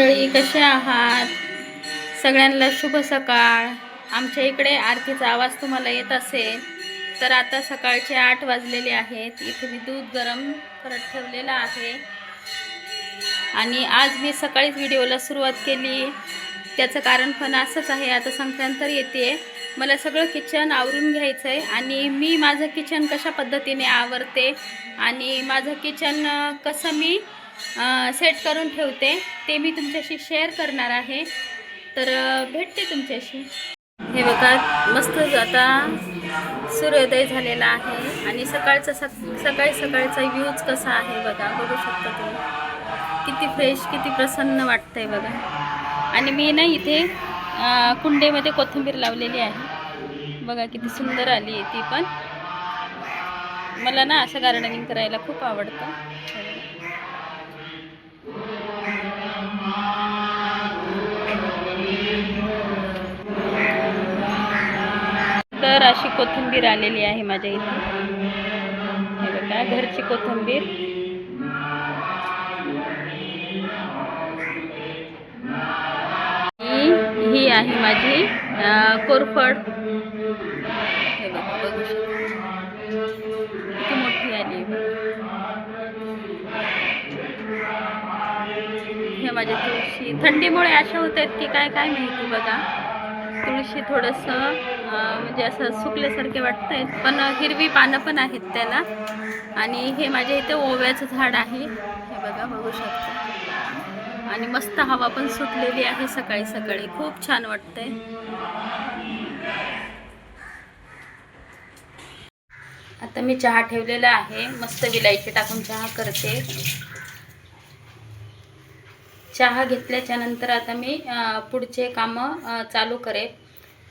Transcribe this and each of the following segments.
मंडळी कसे आहात? सगळ्यांना शुभ सकाळ. आमच्या इकडे आरतीचा आवाज तुम्हाला येत असेल तर आता सकाळचे आठ वाजलेले आहेत. इथे मी दूध गरम करत ठेवलेलं आहे. आणि आज मी सकाळीच व्हिडिओला सुरुवात केली. त्याचं कारण पण असंच आहे आता संक्रांत येते. मला सगळं किचन आवरून घ्यायचं आहे आणि मी माझं किचन कशा पद्धतीने आवरते आणि माझं किचन कसं मी सेट करून ठेवते. ते मी तुमच्याशी शेअर करणार आहे. तर भेटते तुमच्याशी. हे बघा मस्त आता सूर्योदय झालेला आहे. आणि सकाळचा सक सकाळी सकाळचा व्ह्यूज कसा आहे बघा बघू शकता तुम्ही. किती फ्रेश किती प्रसन्न वाटतंय बघा. आणि मी ना इथे कुंडेमध्ये कोथिंबीर लावलेली आहे. बघा किती सुंदर आली आहे ती पण. मला ना असं गार्डनिंग करायला खूप आवडतं. तर अशी कोथिंबीर आलेली आहे माझ्या इथे. हे बघा घरची कोथिंबीर. ही ही आहे माझी कोरफड. हे बघा बघू किती मोठी आली हे माझ्या तुळशी. थंडीमुळे अशा होत आहेत की काय काय माहिती बघा. तुळशी थोडंसं म्हणजे असं सुकल्यासारखे वाटत आहेत पण हिरवी पानं पण आहेत त्याला. आणि हे माझ्या इथे ओव्याचं झाड आहे. हे बघा बघू शकता. आणि मस्त हवा पण सुटलेली आहे सकाळी सकाळी. खूप छान वाटतंय. आता मी चहा ठेवलेला आहे. मस्त विलायची टाकून चहा करते. चहा घेतल्याच्या नंतर आता मी पुढचे कामं चालू करेन.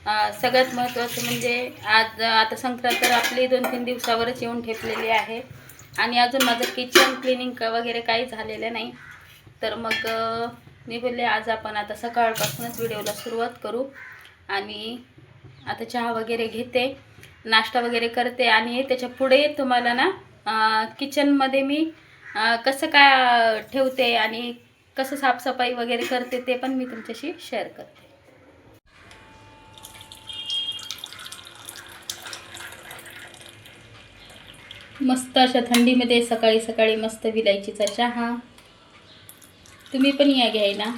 सगळ्यात महत्त्वाचं म्हणजे आज आता संक्रांत तर आपली दोन तीन दिवसावरच येऊन ठेपलेली आहे. आणि अजून माझं किचन क्लिनिंग वगैरे काही झालेलं नाही. तर मग मी बोलले आज आपण आता सकाळपासूनच व्हिडिओला सुरुवात करू. आणि आता चहा वगैरे घेते नाश्ता वगैरे करते. आणि त्याच्या पुढे तुम्हाला ना किचनमध्ये मी कसं काय ठेवते आणि कसं साफसफाई वगैरे करते ते पण मी तुमच्याशी शेअर करते. मस्त अशा थंडीमध्ये सकाळी सकाळी मस्त विलायचीचा चहा. तुम्ही पण या घ्यायला.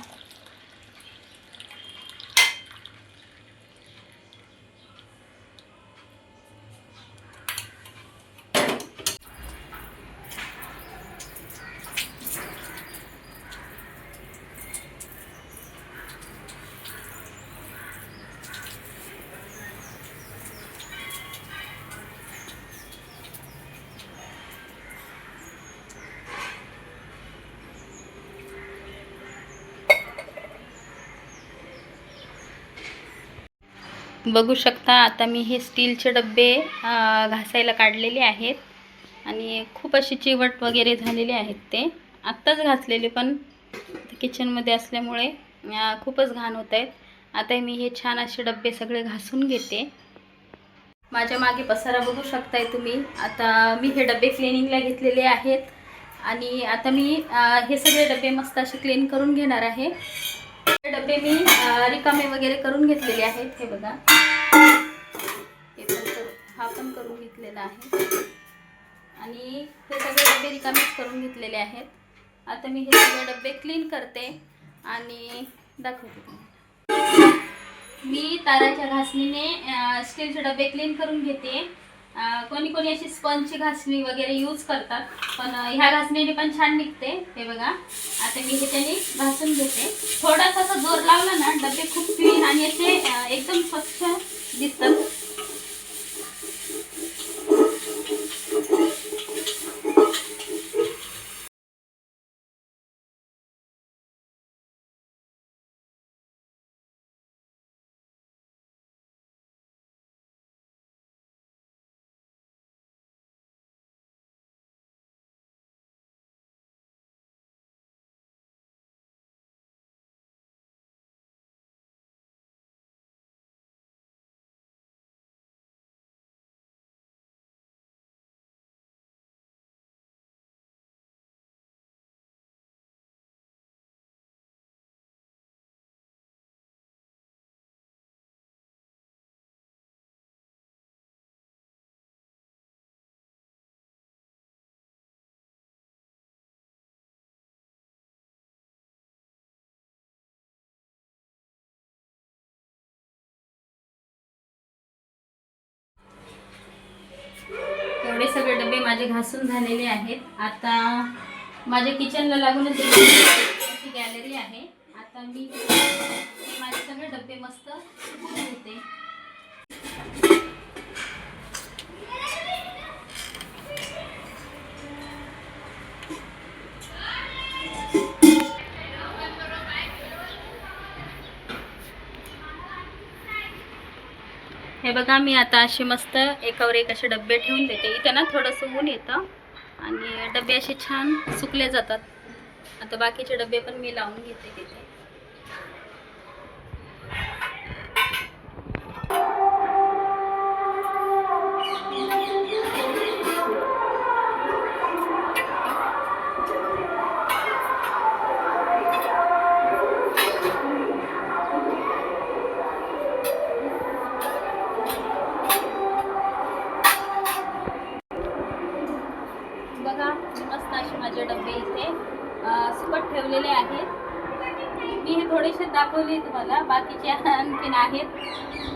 बघू शकता आता मी हे स्टीलचे डबे घासायला काढलेले आहेत. आणि खूप अशी चिवट वगैरे झालेले आहेत ते. आत्ताच घासलेले पण किचनमध्ये असल्यामुळे खूपच घाण होत आहेत. आता मी हे छान असे डबे सगळे घासून घेते. माझ्या मागे पसारा बघू शकताय तुम्ही. आता मी हे डबे क्लिनिंगला घेतलेले आहेत. आणि आता मी हे सगळे डबे मस्त असे क्लीन करून घेणार आहे. डबे मी रिकामे वगैरे करून घेतलेले आहेत. हे बघा. हे पण करू- हा पण करून घेतलेला आहे. आणि हे सगळे डबे रिकामेच करून घेतलेले आहेत. आता मी हे सगळे डबे क्लीन करते आणि दाखवते मी ताराच्या घासणीने स्टीलचे डबे क्लीन करून घेते. कोणी कोणी अशी स्पंजची घासणी वगैरे यूज करतात. पण ह्या घासणीने पण छान निघते हे बघा. आता मी हे त्याने घासून घेते. थोडासा असा जोर लावला ना डबे खूप क्लीन आणि असे एकदम स्वच्छ दिसतात. सगळे डबे माझे घासून झालेले आहेत. आता माझ्या किचनला लागूनच एक गॅलरी आहे. आता मी माझे सगळे डबे मस्त होते. घेते हे बघा मी आता असे मस्त एकावर एक असे डबे ठेवून देते. इथं ना थोडंसं ऊन येतं आणि डबे असे छान सुकले जातात. आता बाकीचे डबे पण मी लावून घेते. तिथे ठेवलेले आहेत. मी हे थोडेसे दाखवले तुम्हाला बाकीचे आणखीन आहेत.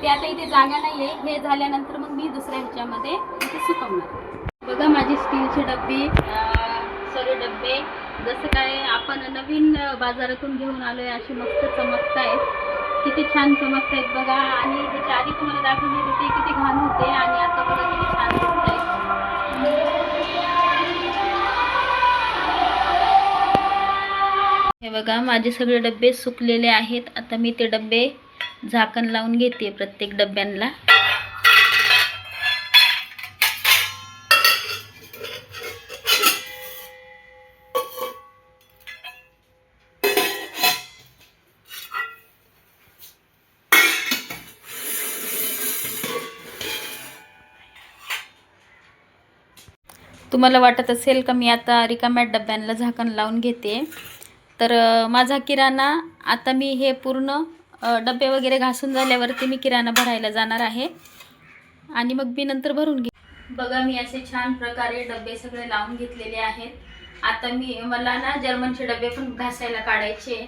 ते आता इथे जागा नाही आहे हे झाल्यानंतर मग मी दुसऱ्या ह्याच्यामध्ये इथे सुकवणार. बघा माझे स्टीलचे डब्बे सॉरी डब्बे. जसं काय आपण नवीन बाजारातून घेऊन आलो आहे असे मस्त चमकत आहेत किती छान चमकत आहेत बघा. आणि ह्याच्या आधी तुम्हाला दाखवून होते की बघा माझे सगळे डबे सुकलेले आहेत. आता मी ते डबे झाकण लावून घेते प्रत्येक डब्यांना. तुम्हाला वाटत असेल का मी आता रिकाम्या डब्यांना झाकण लावून घेते. तर माझा किराणा आता मी हे पूर्ण डबे वगैरे घासून झाल्यावरती मी किराणा भरायला जाणार आहे. आणि मग मी नंतर भरून घे बघा मी असे छान प्रकारे डबे सगळे लावून घेतलेले आहेत. आता मी मला ना जर्मनचे डबे पण घासायला काढायचे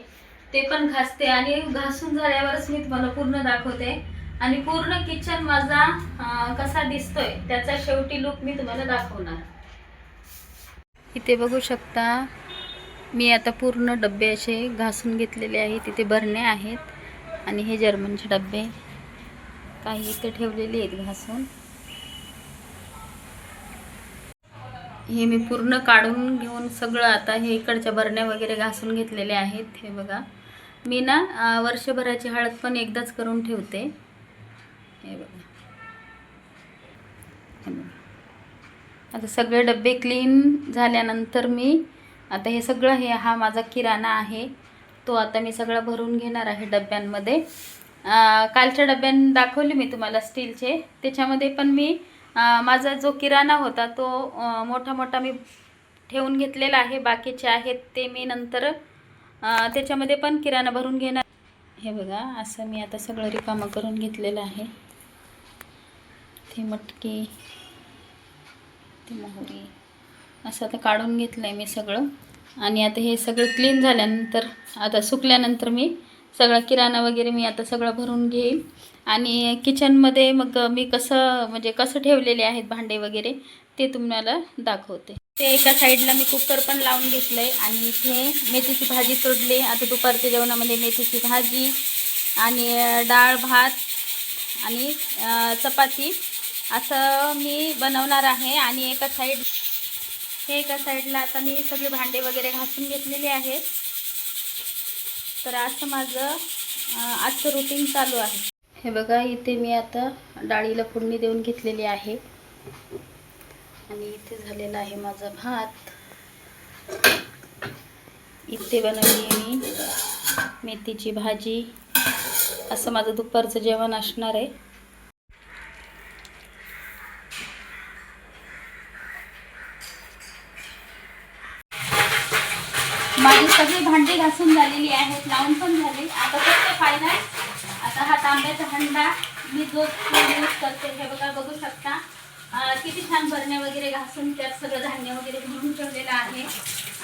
ते पण घासते आणि घासून झाल्यावरच मी तुम्हाला पूर्ण दाखवते. आणि पूर्ण किचन माझा कसा दिसतोय त्याचा शेवटी लुक मी तुम्हाला दाखवणार. इथे बघू शकता मी आता पूर्ण डबे असे घासून घेतलेले आहेत तिथे भरणे आहेत आणि हे जर्मनचे डबे काही इथे ठेवलेले आहेत घासून. हे मी पूर्ण काढून घेऊन सगळं आता हे इकडच्या भरण्या वगैरे घासून घेतलेले आहेत हे बघा. मी ना वर्षभराची हळद पण एकदाच करून ठेवते. हे बघा. आता सगळे डबे क्लीन झाल्यानंतर मी आता हे सगळं हे हा माझा किराणा आहे. तो आता मी सगळा भरून घेणार आहे डब्यांमध्ये. कालच्या डब्यां दाखवले मी तुम्हाला स्टीलचे. त्याच्यामध्ये पण मी माझा जो किराणा होता तो मोठा मोठा मी ठेवून घेतलेला आहे. बाकीचे आहेत ते मी नंतर त्याच्यामध्ये पण किराणा भरून घेणार. हे बघा असं मी आता सगळं रिकामं करून घेतलेलं आहे. ते मटकी ते मोहरी असं आता काढून घेतलं आहे मी सगळं. आणि आता हे सगळं क्लीन झाल्यानंतर आता सुकल्यानंतर मी सगळा किराणा वगैरे मी आता सगळं भरून घेईल. आणि किचनमध्ये मग मी कसं म्हणजे कसं ठेवलेले आहेत भांडे वगैरे ते तुम्हाला दाखवते. ते एका साईडला मी कुकर पण लावून घेतलं आहे आणि इथे मेथीची भाजी सोडली आता दुपारच्या जेवणामध्ये मेथीची भाजी आणि डाळ भात आणि चपाती. असं मी बनवणार आहे. आणि एका साईड हे एका साईडला आता मी सगळे भांडे वगैरे घासून घेतलेले आहेत. तर असं माझं आजचं रुटीन चालू आहे. हे बघा इथे मी आता डाळीला फोडणी देऊन घेतलेली आहे. आणि इथे झालेला आहे माझा भात. इथे बनवली मी मेथीची भाजी. असं माझं दुपारचं जेवण असणार आहे. माझी सगळी भांडी घासून झालेली आहेत लावून पण झाली. आता फक्त फायनल आता हा तांब्याचा हंडा मी जो यूज करते हे बघा बघू शकता. किती छान भरण्या वगैरे घासून त्यात सगळं धान्य वगैरे भरून ठेवलेलं आहे.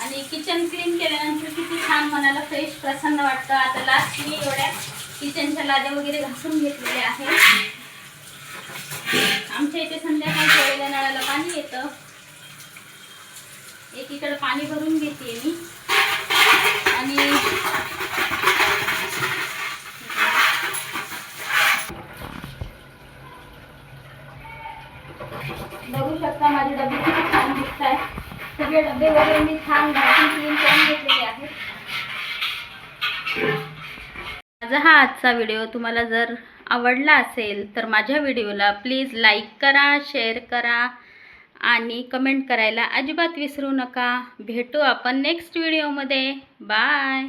आणि किचन क्लीन केल्यानंतर किती छान मनाला फ्रेश प्रसन्न वाटतं. आता लास्ट मी एवढ्या किचनच्या लाद्या वगैरे घासून घेतलेल्या आहेत. आमच्या इथे संध्याकाळच्या वेळेला नळाला पाणी येतं. एकीकडे पाणी भरून घेते मी. आणि बघू शकता माझे डबे खूप छान दिसत आहे सगळे डबे वगैरे मी छान घासून क्लीन करून घेतलेले आहेत. माझा हा आजचा व्हिडिओ तुम्हाला जर आवडला असेल तर माझ्या व्हिडिओला प्लीज लाईक करा शेअर करा. आणि कमेंट करायला अजिबात विसरू नका. भेटू आपण नेक्स्ट व्हिडिओमध्ये बाय